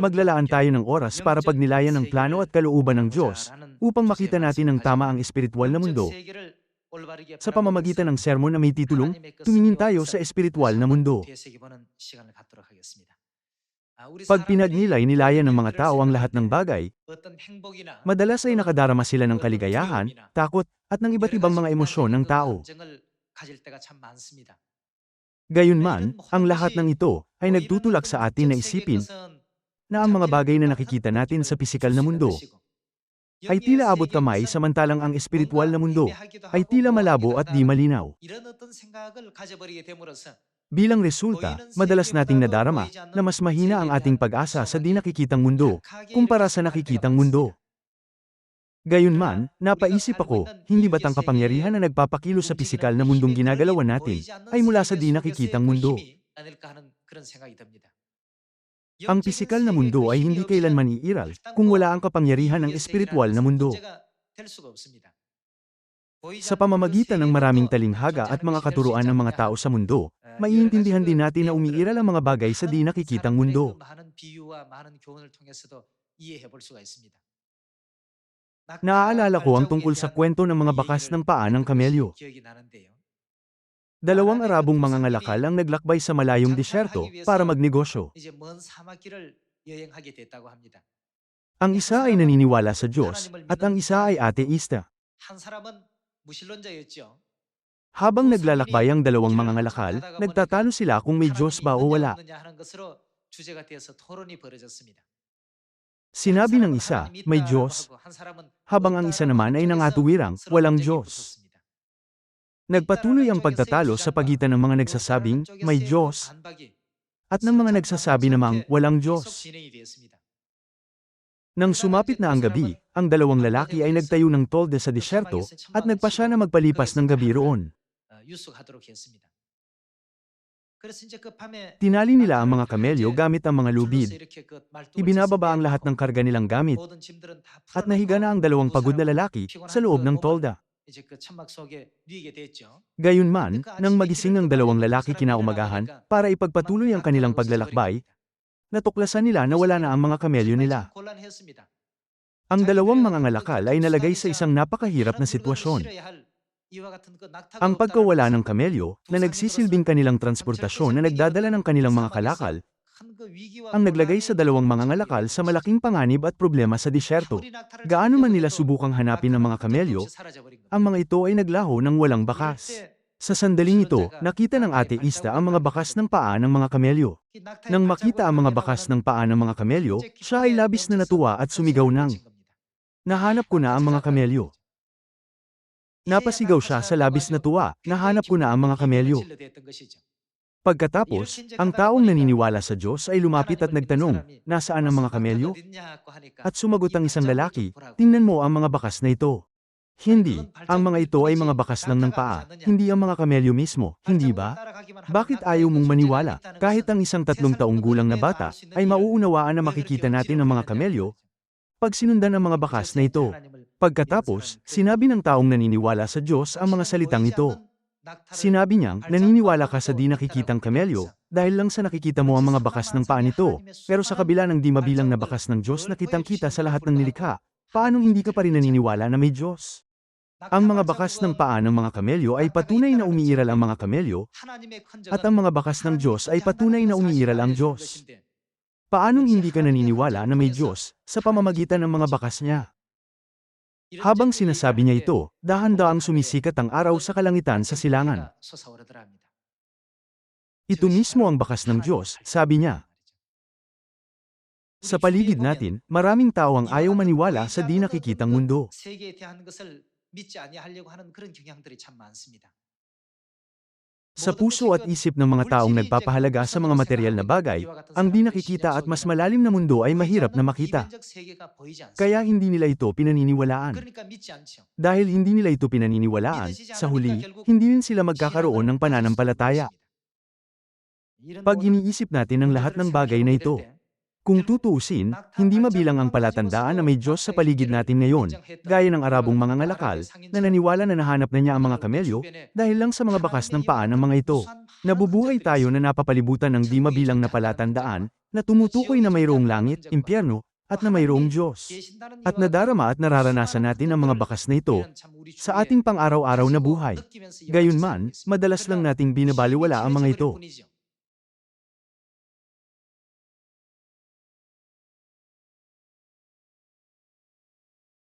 maglalaan tayo ng oras para pagnilayan ang plano at kalooban ng Diyos upang makita natin ang tama ang espiritual na mundo. Sa pamamagitan ng sermon na may titulong, tumingin tayo sa espiritual na mundo. Pag pinagnilay-nilayan ng mga tao ang lahat ng bagay, madalas ay nakadarama sila ng kaligayahan, takot, at ng iba't ibang mga emosyon ng tao. Gayunman, ang lahat ng ito ay nagtutulak sa atin na isipin na ang mga bagay na nakikita natin sa pisikal na mundo ay tila abot kamay samantalang ang espiritual na mundo ay tila malabo at di malinaw. Bilang resulta, madalas nating nadarama na mas mahina ang ating pag-asa sa di nakikitang mundo kumpara sa nakikitang mundo. Gayunman, napaisip ako, hindi ba't ang kapangyarihan na nagpapakilo sa pisikal na mundong ginagalawan natin ay mula sa di nakikitang mundo? Ang pisikal na mundo ay hindi kailanman iiral kung wala ang kapangyarihan ng espiritual na mundo. Sa pamamagitan ng maraming talinghaga at mga katuruan ng mga tao sa mundo, maiintindihan din natin na umiiral ang mga bagay sa di nakikitang mundo. Naaalala ko ang tungkol sa kwento ng mga bakas ng paa ng kamelyo. Dalawang Arabong mga ngalakal ang naglakbay sa malayong disyerto para magnegosyo. Ang isa ay naniniwala sa Diyos at ang isa ay ateista. Habang naglalakbay ang dalawang mga ngalakal, nagtatalo sila kung may Diyos ba o wala. Sinabi ng isa, may Diyos, habang ang isa naman ay nangatuwirang, walang Diyos. Nagpatuloy ang pagtatalo sa pagitan ng mga nagsasabing, may Diyos, at ng mga nagsasabi namang, walang Diyos. Nang sumapit na ang gabi, ang dalawang lalaki ay nagtayo ng tolde sa disyerto at nagpasya na magpalipas ng gabi roon. Tinali nila ang mga kamelyo gamit ang mga lubid. Ibinababa ang lahat ng karga nilang gamit at nahiga na ang dalawang pagod na lalaki sa loob ng tolda. Gayunman, nang magising ang dalawang lalaki kinaumagahan para ipagpatuloy ang kanilang paglalakbay, natuklasan nila na wala na ang mga kamelyo nila. Ang dalawang mga ngalakal ay nalagay sa isang napakahirap na sitwasyon. Ang pagkawala ng kamelyo, na nagsisilbing kanilang transportasyon na nagdadala ng kanilang mga kalakal, ang naglagay sa dalawang mga ngalakal sa malaking panganib at problema sa disyerto. Gaano man nila subukang hanapin ang mga kamelyo, ang mga ito ay naglaho ng walang bakas. Sa sandaling ito, nakita ng ateista ang mga bakas ng paa ng mga kamelyo. Nang makita ang mga bakas ng paa ng mga kamelyo, siya ay labis na natuwa at sumigaw ng, Nahanap ko na ang mga kamelyo. Napasigaw siya sa labis na tuwa, nahanap ko na ang mga kamelyo. Pagkatapos, ang taong naniniwala sa Diyos ay lumapit at nagtanong, nasaan ang mga kamelyo? At sumagot ang isang lalaki, tingnan mo ang mga bakas na ito. Hindi, ang mga ito ay mga bakas lang ng paa, hindi ang mga kamelyo mismo, hindi ba? Bakit ayaw mong maniwala, kahit ang isang tatlong taong gulang na bata, ay mauunawaan na makikita natin ang mga kamelyo, pag sinundan ang mga bakas na ito. Pagkatapos, sinabi ng taong naniniwala sa Diyos ang mga salitang ito. Sinabi niyang, naniniwala ka sa di nakikitang kamelyo, dahil lang sa nakikita mo ang mga bakas ng paa nito, pero sa kabila ng di mabilang na bakas ng Diyos na kitang-kita sa lahat ng nilikha, paano hindi ka pa rin naniniwala na may Diyos? Ang mga bakas ng paa ng mga kamelyo ay patunay na umiiral ang mga kamelyo, at ang mga bakas ng Diyos ay patunay na umiiral ang Diyos. Paanong hindi ka naniniwala na may Diyos sa pamamagitan ng mga bakas niya? Habang sinasabi niya ito, dahan-daang sumisikat ang araw sa kalangitan sa silangan. Ito mismo ang bakas ng Diyos, sabi niya. Sa paligid natin, maraming tao ang ayaw maniwala sa di nakikitang mundo. Sa puso at isip ng mga taong nagpapahalaga sa mga material na bagay, ang di nakikita at mas malalim na mundo ay mahirap na makita. Kaya hindi nila ito pinaniniwalaan. Dahil hindi nila ito pinaniniwalaan, sa huli, hindi rin sila magkakaroon ng pananampalataya. Pag iniisip natin ang lahat ng bagay na ito, Kung tutuusin, hindi mabilang ang palatandaan na may Diyos sa paligid natin ngayon, gaya ng Arabong mga ngalakal, na naniwala na nahanap na niya ang mga kamelyo, dahil lang sa mga bakas ng paa ng mga ito. Nabubuhay tayo na napapalibutan ng di mabilang na palatandaan, na tumutukoy na mayroong langit, impyerno, at na mayroong Diyos. At nadarama at nararanasan natin ang mga bakas na ito sa ating pang-araw-araw na buhay. Gayunman, madalas lang nating binabaliwala ang mga ito.